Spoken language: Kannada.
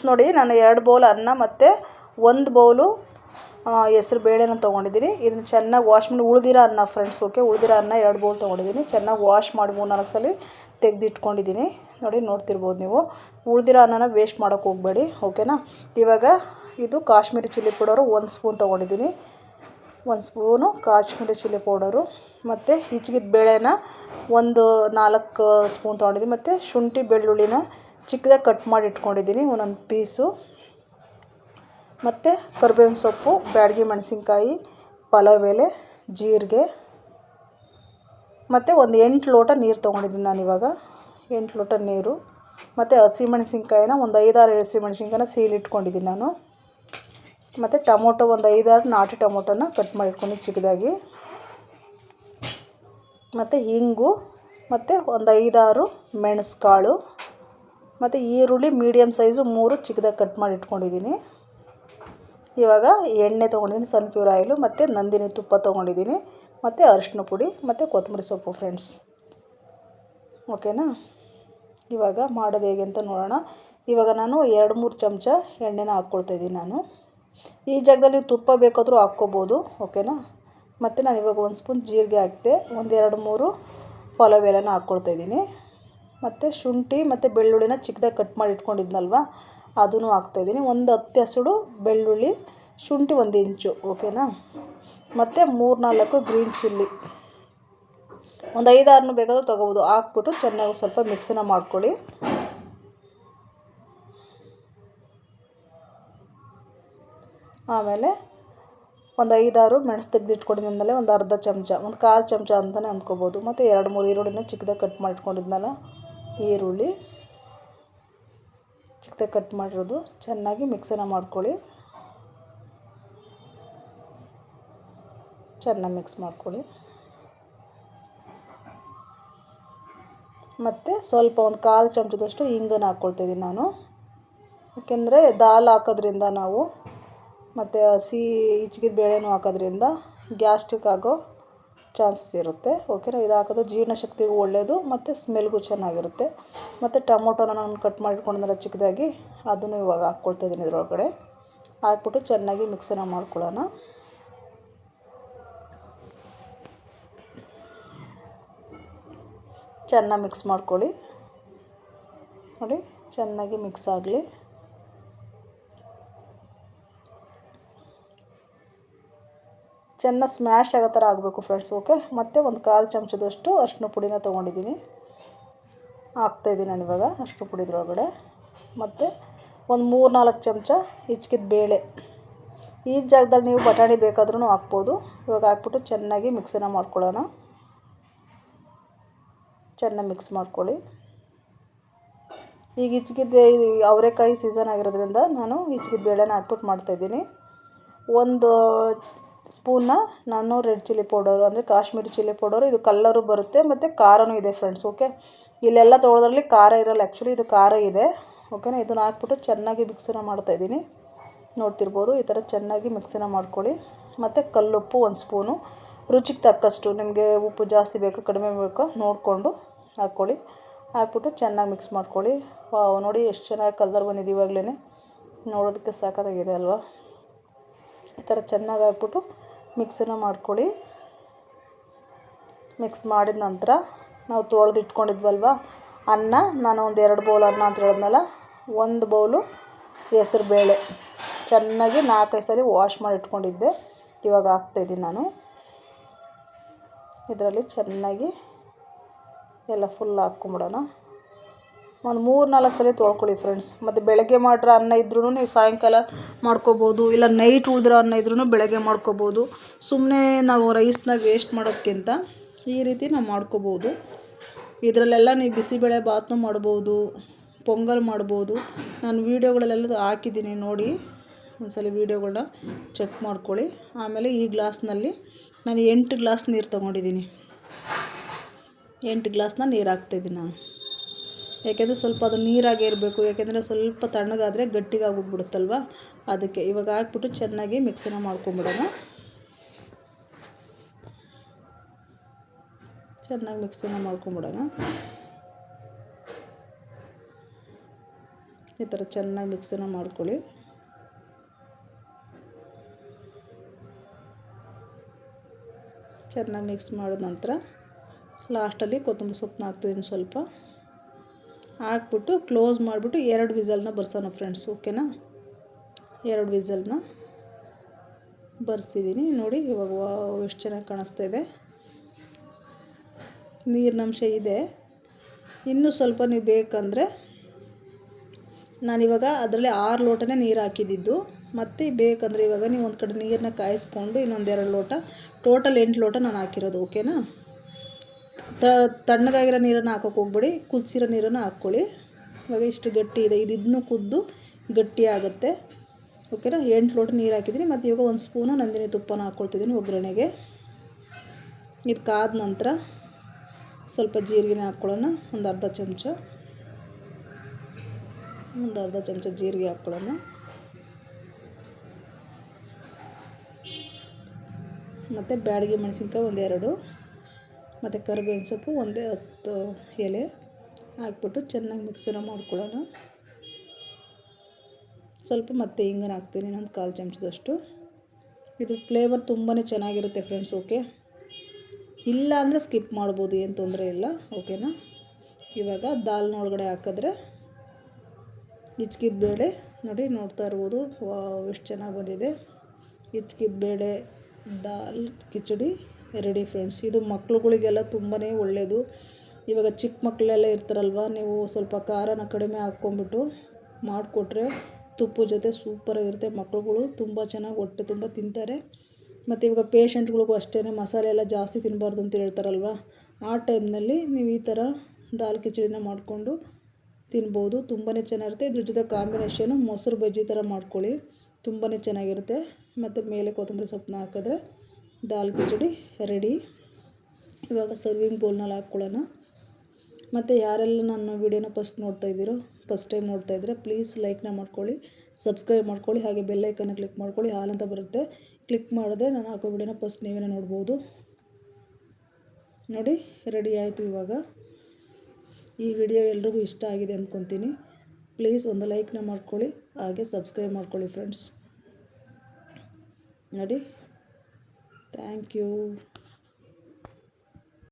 ಫ್ರೆಂಡ್ಸ್ ನೋಡಿ, ನಾನು ಎರಡು ಬೌಲ್ ಅನ್ನ ಮತ್ತು ಒಂದು ಬೌಲು ಹೆಸ್ರು ಬೇಳೆನ ತೊಗೊಂಡಿದ್ದೀನಿ. ಇದನ್ನು ಚೆನ್ನಾಗಿ ವಾಶ್ ಮಾಡಿ, ಉಳಿದಿರೋ ಅನ್ನ ಫ್ರೆಂಡ್ಸ್ ಓಕೆ ಉಳಿದಿರೋ ಅನ್ನ ಎರಡು ಬೌಲ್ ತೊಗೊಂಡಿದ್ದೀನಿ. ಚೆನ್ನಾಗಿ ವಾಶ್ ಮಾಡಿ ಮೂರು ನಾಲ್ಕು ಸಲ ತೆಗೆದಿಟ್ಕೊಂಡಿದ್ದೀನಿ. ನೋಡಿ, ನೋಡ್ತಿರ್ಬೋದು ನೀವು. ಉಳಿದಿರೋ ಅನ್ನನ ವೇಸ್ಟ್ ಮಾಡೋಕ್ಕೆ ಹೋಗಬೇಡಿ ಓಕೆನಾ ಇವಾಗ ಇದು ಕಾಶ್ಮೀರಿ ಚಿಲ್ಲಿ ಪೌಡರು ಒಂದು ಸ್ಪೂನ್ ತೊಗೊಂಡಿದ್ದೀನಿ. ಒಂದು ಸ್ಪೂನು ಕಾಶ್ಮೀರಿ ಚಿಲ್ಲಿ ಪೌಡರು. ಮತ್ತು ಹಿಚ್ಗಿದ ಬೇಳೆನ ಒಂದು ನಾಲ್ಕು ಸ್ಪೂನ್ ತೊಗೊಂಡಿದ್ದೀನಿ. ಮತ್ತು ಶುಂಠಿ ಬೆಳ್ಳುಳ್ಳಿನ ಚಿಕ್ಕದಾಗಿ ಕಟ್ ಮಾಡಿ ಇಟ್ಕೊಂಡಿದ್ದೀನಿ, ಒಂದೊಂದು ಪೀಸು. ಮತ್ತು ಕರ್ಬೇವಿನ ಸೊಪ್ಪು, ಬ್ಯಾಡಗಿ ಮೆಣಸಿನ್ಕಾಯಿ, ಪಲಾವ್ ಎಲೆ, ಜೀರಿಗೆ. ಮತ್ತು ಒಂದು ಎಂಟು ಲೋಟ ನೀರು ತೊಗೊಂಡಿದ್ದೀನಿ ನಾನಿವಾಗ ಎಂಟು ಲೋಟ ನೀರು. ಮತ್ತು ಹಸಿಮೆಣ್ಸಿನ್ಕಾಯಿನ ಒಂದು ಐದಾರು ಹಸಿಮೆಣ್ಸಿನ್ಕಾಯಿನ ಸೀಳಿಟ್ಕೊಂಡಿದ್ದೀನಿ ನಾನು. ಮತ್ತು ಟೊಮೊಟೊ ಒಂದು ಐದಾರು ನಾಟಿ ಟೊಮೊಟೊನ ಕಟ್ ಮಾಡಿ ಇಟ್ಕೊಂಡು ಚಿಕ್ಕದಾಗಿ. ಮತ್ತು ಹಿಂಗು ಮತ್ತು ಒಂದು ಐದಾರು ಮೆಣಸು ಕಾಳು ಮತ್ತು ಈರುಳ್ಳಿ ಮೀಡಿಯಮ್ ಸೈಜು ಮೂರು ಚಿಕ್ಕದಾಗಿ ಕಟ್ ಮಾಡಿ ಇಟ್ಕೊಂಡಿದ್ದೀನಿ. ಇವಾಗ ಎಣ್ಣೆ ತೊಗೊಂಡಿದ್ದೀನಿ ಸನ್ಫ್ಯೂರ್ ಆಯಿಲು ಮತ್ತು ನಂದಿನಿ ತುಪ್ಪ ತೊಗೊಂಡಿದ್ದೀನಿ, ಮತ್ತು ಅರಿಶಿನ ಪುಡಿ, ಮತ್ತು ಕೊತ್ತಂಬರಿ ಸೊಪ್ಪು ಫ್ರೆಂಡ್ಸ್ ಓಕೆನಾ ಇವಾಗ ಮಾಡೋದು ಹೇಗೆ ಅಂತ ನೋಡೋಣ. ಇವಾಗ ನಾನು ಎರಡು ಮೂರು ಚಮಚ ಎಣ್ಣೆನ ಹಾಕ್ಕೊಳ್ತಾಯಿದ್ದೀನಿ ನಾನು. ಈ ಜಾಗದಲ್ಲಿ ತುಪ್ಪ ಬೇಕಾದರೂ ಹಾಕ್ಕೋಬೋದು ಓಕೆನಾ ಮತ್ತು ನಾನು ಇವಾಗ ಒಂದು ಸ್ಪೂನ್ ಜೀರಿಗೆ ಹಾಕಿದೆ, ಒಂದೆರಡು ಮೂರು ಪಲಾವ್ ಎಲೆನ ಹಾಕ್ಕೊಳ್ತಾಯಿದ್ದೀನಿ ಮತ್ತು ಶುಂಠಿ ಮತ್ತು ಬೆಳ್ಳುಳ್ಳಿನ ಚಿಕ್ಕದಾಗಿ ಕಟ್ ಮಾಡಿ ಇಟ್ಕೊಂಡಿದ್ನಲ್ವ? ಅದನ್ನು ಹಾಕ್ತಾಯಿದ್ದೀನಿ ಒಂದು ಹತ್ತು ಹಸಿಡು, ಬೆಳ್ಳುಳ್ಳಿ, ಶುಂಠಿ ಒಂದು ಇಂಚು ಓಕೆನಾ ಮತ್ತು ಮೂರು ನಾಲ್ಕು ಗ್ರೀನ್ ಚಿಲ್ಲಿ ಒಂದು ಐದಾರನ್ನು ಬೇಕಾದರೂ ತೊಗೋಬೋದು. ಹಾಕ್ಬಿಟ್ಟು ಚೆನ್ನಾಗಿ ಸ್ವಲ್ಪ ಮಿಕ್ಸಿನ ಮಾಡ್ಕೊಳ್ಳಿ. ಆಮೇಲೆ ಒಂದು ಐದಾರು ಮೆಣಸು ತೆಗೆದಿಟ್ಕೊಂಡಿದ್ಮೇಲೆ ಒಂದು ಅರ್ಧ ಚಮಚ, ಒಂದು ಕಾಲು ಚಮಚ ಅಂತಲೇ ಅಂದ್ಕೋಬೋದು. ಮತ್ತು ಎರಡು ಮೂರು ಈರುಳ್ಳಿನ ಚಿಕ್ಕದಾಗಿ ಕಟ್ ಮಾಡಿ ಇಟ್ಕೊಂಡಿದ್ನಲ್ಲ? ಈರುಳ್ಳಿ ಚಿಕ್ಕದಾಗಿ ಕಟ್ ಮಾಡಿರೋದು. ಚೆನ್ನಾಗಿ ಮಿಕ್ಸನ್ನ ಮಾಡ್ಕೊಳ್ಳಿ. ಚೆನ್ನಾಗಿ ಮಿಕ್ಸ್ ಮಾಡ್ಕೊಳ್ಳಿ. ಮತ್ತು ಸ್ವಲ್ಪ ಒಂದು ಕಾಲು ಚಮಚದಷ್ಟು ಹಿಂಗನ್ನು ಹಾಕ್ಕೊಳ್ತಾಯಿದ್ದೀನಿ ನಾನು. ಯಾಕೆಂದರೆ ದಾಲ್ ಹಾಕೋದ್ರಿಂದ ನಾವು ಮತ್ತು ಹಸಿ ಹಿಚ್ಕಿದ ಬೇಳೆನೂ ಹಾಕೋದ್ರಿಂದ ಗ್ಯಾಸ್ಟ್ರಿಕ್ ಆಗೋ ಚಾನ್ಸಸ್ ಇರುತ್ತೆ ಓಕೆನಾ ಇದು ಹಾಕಿದ್ರೆ ಜೀರ್ಣಶಕ್ತಿಗೂ ಒಳ್ಳೆಯದು ಮತ್ತು ಸ್ಮೆಲ್ಗೂ ಚೆನ್ನಾಗಿರುತ್ತೆ. ಮತ್ತು ಟೊಮೊಟೊನ ನಾನು ಕಟ್ ಮಾಡಿ ಇಟ್ಕೊಂಡಿದ್ದೆನಲ್ಲ ಚಿಕ್ಕದಾಗಿ ಅದನ್ನು ಇವಾಗ ಹಾಕ್ಕೊಳ್ತಾ ಇದ್ದೀನಿ ಇದರೊಳಗಡೆ. ಹಾಕ್ಬಿಟ್ಟು ಚೆನ್ನಾಗಿ ಮಿಕ್ಸನ್ನು ಮಾಡ್ಕೊಳ್ಳೋಣ. ಚೆನ್ನಾಗಿ ಮಿಕ್ಸ್ ಮಾಡ್ಕೊಳ್ಳಿ. ನೋಡಿ, ಚೆನ್ನಾಗಿ ಮಿಕ್ಸ್ ಆಗಲಿ. ಚೆನ್ನಾಗಿ ಸ್ಮ್ಯಾಶ್ ಆಗೋ ಥರ ಆಗಬೇಕು ಫ್ರೆಂಡ್ಸ್ ಓಕೆ ಮತ್ತು ಒಂದು ಕಾಲು ಚಮಚದಷ್ಟು ಅರಿಶಿನ ಪುಡಿನ ತೊಗೊಂಡಿದ್ದೀನಿ. ಹಾಕ್ತಾಯಿದ್ದೀನಿ ನಾನು ಇವಾಗ ಅರಿಶಿನ ಪುಡಿ ಇದ್ರೊಳಗಡೆ. ಮತ್ತು ಒಂದು ಮೂರು ನಾಲ್ಕು ಚಮಚ ಹಿಚ್ಕಿದ ಬೇಳೆ. ಈ ಜಾಗದಲ್ಲಿ ನೀವು ಬಟಾಣಿ ಬೇಕಾದ್ರೂ ಹಾಕ್ಬೋದು. ಇವಾಗ ಹಾಕ್ಬಿಟ್ಟು ಚೆನ್ನಾಗಿ ಮಿಕ್ಸನ್ನ ಮಾಡ್ಕೊಳ್ಳೋಣ. ಚೆನ್ನಾಗಿ ಮಿಕ್ಸ್ ಮಾಡ್ಕೊಳ್ಳಿ. ಈಗ ಹಿಚ್ಕಿದ ಅವರೆಕಾಯಿ ಸೀಸನ್ ಆಗಿರೋದ್ರಿಂದ ನಾನು ಹಿಚ್ಕಿದ ಬೇಳೆನ ಹಾಕ್ಬಿಟ್ಟು ಮಾಡ್ತಾಯಿದ್ದೀನಿ ಒಂದು ಸ್ಪೂನ್ನ ನಾನು ರೆಡ್ ಚಿಲ್ಲಿ ಪೌಡರು, ಅಂದರೆ ಕಾಶ್ಮೀರಿ ಚಿಲ್ಲಿ ಪೌಡರು, ಇದು ಕಲ್ಲರು ಬರುತ್ತೆ, ಮತ್ತು ಖಾರನೂ ಇದೆ ಫ್ರೆಂಡ್ಸ್ ಓಕೆ ಇಲ್ಲೆಲ್ಲ ತೊಳೆದ್ರಲ್ಲಿ ಖಾರ ಇರೋಲ್ಲ ಆ್ಯಕ್ಚುಲಿ ಇದು ಖಾರ ಇದೆ ಓಕೆನಾ ಇದನ್ನು ಹಾಕ್ಬಿಟ್ಟು ಚೆನ್ನಾಗಿ ಮಿಕ್ಸನ್ನ ಮಾಡ್ತಾಯಿದ್ದೀನಿ ನೋಡ್ತಿರ್ಬೋದು, ಈ ಥರ ಚೆನ್ನಾಗಿ ಮಿಕ್ಸಿನ ಮಾಡ್ಕೊಳ್ಳಿ. ಮತ್ತು ಕಲ್ಲುಪ್ಪು ಒಂದು ಸ್ಪೂನು. ರುಚಿಗೆ ತಕ್ಕಷ್ಟು, ನಿಮಗೆ ಉಪ್ಪು ಜಾಸ್ತಿ ಬೇಕು, ಕಡಿಮೆ ಬೇಕೋ, ನೋಡಿಕೊಂಡು ಹಾಕ್ಕೊಳ್ಳಿ. ಹಾಕ್ಬಿಟ್ಟು ಚೆನ್ನಾಗಿ ಮಿಕ್ಸ್ ಮಾಡ್ಕೊಳ್ಳಿ. ನೋಡಿ ಎಷ್ಟು ಚೆನ್ನಾಗಿ ಕಲರ್ ಬಂದಿದೆ ನೋಡೋದಕ್ಕೆ ಸಾಕಾಗಿದೆ ಅಲ್ವಾ? ಈ ಥರ ಚೆನ್ನಾಗಿ ಹಾಕ್ಬಿಟ್ಟು ಮಿಕ್ಸನ್ನು ಮಾಡ್ಕೊಳ್ಳಿ. ಮಿಕ್ಸ್ ಮಾಡಿದ ನಂತರ ನಾವು ತೊಳೆದು ಇಟ್ಕೊಂಡಿದ್ವಲ್ವ ಅನ್ನ, ನಾನು ಒಂದು ಎರಡು ಬೌಲ್ ಅನ್ನ ಅಂತ ಹೇಳಿದ್ನಲ್ಲ, ಒಂದು ಬೌಲು ಹೆಸ್ರು ಬೇಳೆ. ಚೆನ್ನಾಗಿ ನಾಲ್ಕೈದು ಸಲ ವಾಶ್ ಮಾಡಿ ಇಟ್ಕೊಂಡಿದ್ದೆ. ಇವಾಗ ಹಾಕ್ತಾಯಿದ್ದೀನಿ ನಾನು. ಇದರಲ್ಲಿ ಚೆನ್ನಾಗಿ ಎಲ್ಲ ಫುಲ್ ಹಾಕ್ಕೊಂಬಿಡೋಣ. ಒಂದು ಮೂರು, ನಾಲ್ಕು ಸಲ ತೊಳ್ಕೊಳ್ಳಿ ಫ್ರೆಂಡ್ಸ್ ಮತ್ತು ಬೆಳಗ್ಗೆ ಮಾಡಿರೋ ಅನ್ನ ಇದ್ರೂ ನೀವು ಸಾಯಂಕಾಲ ಮಾಡ್ಕೋಬೋದು, ಇಲ್ಲ ನೈಟ್ ಉಳಿದಿರೋ ಅನ್ನ ಇದ್ರೂ ಬೆಳಗ್ಗೆ ಮಾಡ್ಕೋಬೋದು. ಸುಮ್ಮನೆ ನಾವು ರೈಸ್ನ ವೇಸ್ಟ್ ಮಾಡೋದಕ್ಕಿಂತ ಈ ರೀತಿ ನಾವು ಮಾಡ್ಕೋಬೋದು. ಇದರಲ್ಲೆಲ್ಲ ನೀವು ಬಿಸಿಬೇಳೆ ಬಾತ್ನು ಮಾಡ್ಬೋದು, ಪೊಂಗಲ್ ಮಾಡ್ಬೋದು. ನಾನು ವೀಡಿಯೋಗಳಲ್ಲೆಲ್ಲ ಹಾಕಿದ್ದೀನಿ ನೋಡಿ, ಒಂದ್ಸಲ ವೀಡಿಯೋಗಳನ್ನ ಚೆಕ್ ಮಾಡ್ಕೊಳ್ಳಿ. ಆಮೇಲೆ ಈ ಗ್ಲಾಸ್ನಲ್ಲಿ ನಾನು ಎಂಟು ಗ್ಲಾಸ್ ನೀರು ತೊಗೊಂಡಿದ್ದೀನಿ. ಎಂಟು ಗ್ಲಾಸ್ನ ನೀರು ಹಾಕ್ತಾಯಿದ್ದೀನಿ ನಾನು. ಯಾಕೆಂದರೆ ಸ್ವಲ್ಪ ಅದು ನೀರಾಗೇ ಇರಬೇಕು, ಯಾಕೆಂದರೆ ಸ್ವಲ್ಪ ತಣ್ಣಗಾದರೆ ಗಟ್ಟಿಗಾಗೋಗ್ಬಿಡುತ್ತಲ್ವ? ಅದಕ್ಕೆ ಇವಾಗ ಹಾಕ್ಬಿಟ್ಟು ಚೆನ್ನಾಗಿ ಮಿಕ್ಸನ್ನ ಮಾಡ್ಕೊಂಬಿಡೋಣ. ಚೆನ್ನಾಗಿ ಮಿಕ್ಸನ್ನ ಮಾಡ್ಕೊಂಬಿಡೋಣ. ಈ ಥರ ಚೆನ್ನಾಗಿ ಮಿಕ್ಸನ್ನು ಮಾಡ್ಕೊಳ್ಳಿ. ಚೆನ್ನಾಗಿ ಮಿಕ್ಸ್ ಮಾಡಿದ ನಂತರ ಲಾಸ್ಟಲ್ಲಿ ಕೊತ್ತಂಬರಿ ಸೊಪ್ಪನ್ನ ಹಾಕ್ತಿದ್ದೀನಿ ಸ್ವಲ್ಪ. ಹಾಕ್ಬಿಟ್ಟು ಕ್ಲೋಸ್ ಮಾಡಿಬಿಟ್ಟು ಎರಡು ವಿಸಲ್ನ ಬರ್ಸೋಣ ಫ್ರೆಂಡ್ಸ್, ಓಕೆನಾ? ಎರಡು ವಿಸಲ್ನ ಬರ್ಸಿದ್ದೀನಿ. ನೋಡಿ, ಇವಾಗ ಎಷ್ಟು ಚೆನ್ನಾಗಿ ಕಾಣಿಸ್ತಾ ಇದೆ. ನೀರಿನಂಶ ಇದೆ. ಇನ್ನೂ ಸ್ವಲ್ಪ ನೀವು ಬೇಕಂದರೆ ನಾನಿವಾಗ ಅದರಲ್ಲಿ ಆರು ಲೋಟನೇ ನೀರು ಹಾಕಿದ್ದಿದ್ದು ಮತ್ತು ಬೇಕಂದರೆ ಇವಾಗ ನೀವು ಒಂದು ಕಡೆ ನೀರನ್ನ ಕಾಯಿಸ್ಕೊಂಡು ಇನ್ನೊಂದು ಎರಡು ಲೋಟ, ಟೋಟಲ್ ಎಂಟು ಲೋಟ ನಾನು ಹಾಕಿರೋದು, ಓಕೆನಾ? ತಣ್ಣಗಾಗಿರೋ ನೀರನ್ನು ಹಾಕೋಕೆ ಹೋಗ್ಬೇಡಿ, ಕುದಿಸಿರೋ ನೀರನ್ನು ಹಾಕ್ಕೊಳ್ಳಿ. ಇವಾಗ ಇಷ್ಟು ಗಟ್ಟಿ ಇದೆ. ಇದು ಇದನ್ನು ಕುದ್ದು ಗಟ್ಟಿ ಆಗುತ್ತೆ. ಓಕೆನಾ? ಎಂಟು ಲೋಟ ನೀರು ಹಾಕಿದ್ದೀನಿ. ಮತ್ತು ಇವಾಗ ಒಂದು ಸ್ಪೂನು ನಂದಿನಿ ತುಪ್ಪನ ಹಾಕ್ಕೊಳ್ತಿದ್ದೀನಿ ಒಗ್ಗರಣೆಗೆ. ಇದು ಕಾದ ನಂತರ ಸ್ವಲ್ಪ ಜೀರಿಗೆನ ಹಾಕ್ಕೊಳ್ಳೋಣ ಒಂದು ಅರ್ಧ ಚಮಚ. ಒಂದು ಅರ್ಧ ಚಮಚ ಜೀರಿಗೆ ಹಾಕ್ಕೊಳ್ಳೋಣ ಮತ್ತು ಬ್ಯಾಡಗಿ ಮೆಣಸಿನ್ಕಾಯಿ ಒಂದೆರಡು. ಮತ್ತು ಕರ್ಬೇವಿನ ಸೊಪ್ಪು ಒಂದೇ ಹತ್ತು ಎಲೆ ಹಾಕ್ಬಿಟ್ಟು ಚೆನ್ನಾಗಿ ಮಿಕ್ಸನ್ನು ಮಾಡ್ಕೊಳ್ಳೋಣ. ಸ್ವಲ್ಪ ಮತ್ತೆ ಹಿಂಗನ್ನು ಹಾಕ್ತೀನಿ, ಇನ್ನೊಂದು ಕಾಲು ಚಮಚದಷ್ಟು. ಇದು ಫ್ಲೇವರ್ ತುಂಬಾ ಚೆನ್ನಾಗಿರುತ್ತೆ ಫ್ರೆಂಡ್ಸ್ ಓಕೆ ಇಲ್ಲ ಅಂದರೆ ಸ್ಕಿಪ್ ಮಾಡ್ಬೋದು, ಏನು ತೊಂದರೆ ಇಲ್ಲ ಓಕೆನಾ ಇವಾಗ ದಾಲ್ನ ಒಳಗಡೆ ಹಾಕಿದ್ರೆ ಹಿಚ್ಕಿದ ಬೇಳೆ ನೋಡಿ ನೋಡ್ತಾ ಇರ್ಬೋದು ಎಷ್ಟು ಚೆನ್ನಾಗಿ ಬಂದಿದೆ. ಹಿಚ್ಕಿದ ಬೇಳೆ ದಾಲ್, ಕಿಚಡಿ. Ready friends. ಇದು ಮಕ್ಳುಗಳಿಗೆಲ್ಲ ತುಂಬಾ ಒಳ್ಳೆಯದು ಇವಾಗ ಚಿಕ್ಕ ಮಕ್ಕಳೆಲ್ಲ ಇರ್ತಾರಲ್ವ, ನೀವು ಸ್ವಲ್ಪ ಖಾರನ ಕಡಿಮೆ ಹಾಕ್ಕೊಂಬಿಟ್ಟು ಮಾಡಿಕೊಟ್ರೆ ತುಪ್ಪದ ಜೊತೆ ಸೂಪರಾಗಿರುತ್ತೆ ಮಕ್ಳುಗಳು ತುಂಬ ಚೆನ್ನಾಗಿ ಹೊಟ್ಟೆ ತುಂಬ ತಿಂತಾರೆ. ಮತ್ತು ಇವಾಗ ಪೇಷಂಟ್ಗಳಿಗೂ ಅಷ್ಟೇ ಮಸಾಲೆ ಎಲ್ಲ ಜಾಸ್ತಿ ತಿನ್ನಬಾರ್ದು ಅಂತ ಹೇಳ್ತಾರಲ್ವ, ಆ ಟೈಮ್ನಲ್ಲಿ ನೀವು ಈ ಥರ ದಾಲ್ ಕಿಚಡಿನ ಮಾಡಿಕೊಂಡು ತಿನ್ಬೋದು. ತುಂಬಾ ಚೆನ್ನಾಗಿರುತ್ತೆ. ಇದ್ರ ಜೊತೆ ಕಾಂಬಿನೇಷನು ಮೊಸರು ಬಜ್ಜಿ ಥರ ಮಾಡ್ಕೊಳ್ಳಿ. ತುಂಬಾ ಚೆನ್ನಾಗಿರುತ್ತೆ. ಮತ್ತು ಮೇಲೆ ಕೊತ್ತಂಬರಿ ಸೊಪ್ಪನ್ನ ಹಾಕಿದ್ರೆ ದಾಲ್ ಕಿಚಡಿ ರೆಡಿ. ಇವಾಗ ಸರ್ವಿಂಗ್ ಬೌಲ್ನಲ್ಲಿ ಹಾಕ್ಕೊಳ್ಳೋಣ. ಮತ್ತು ಯಾರೆಲ್ಲ ನನ್ನ ವೀಡಿಯೋನ ಫಸ್ಟ್ ನೋಡ್ತಾ ಇದ್ದೀರೋ ಫಸ್ಟ್ ಟೈಮ್ ನೋಡ್ತಾ ಇದ್ದರೆ ಪ್ಲೀಸ್ ಲೈಕ್ನ ಮಾಡ್ಕೊಳ್ಳಿ ಸಬ್ಸ್ಕ್ರೈಬ್ ಮಾಡ್ಕೊಳ್ಳಿ, ಹಾಗೆ ಬೆಲ್ಲೈಕನ್ನ ಕ್ಲಿಕ್ ಮಾಡ್ಕೊಳ್ಳಿ, ಹಾಲ್ ಅಂತ ಬರುತ್ತೆ. ಕ್ಲಿಕ್ ಮಾಡಿದೆ ನಾನು ಹಾಕೋ ವೀಡಿಯೋನ ಫಸ್ಟ್ ನೀವೇ ನೋಡ್ಬೋದು. ನೋಡಿ ರೆಡಿ ಆಯಿತು ಇವಾಗ. ಈ ವಿಡಿಯೋ ಎಲ್ರಿಗೂ ಇಷ್ಟ ಆಗಿದೆ ಅಂದ್ಕೊತೀನಿ ಪ್ಲೀಸ್ ಒಂದು ಲೈಕ್ನ ಮಾಡ್ಕೊಳ್ಳಿ, ಹಾಗೆ ಸಬ್ಸ್ಕ್ರೈಬ್ ಮಾಡ್ಕೊಳ್ಳಿ ಫ್ರೆಂಡ್ಸ್ ನೋಡಿ. Thank you.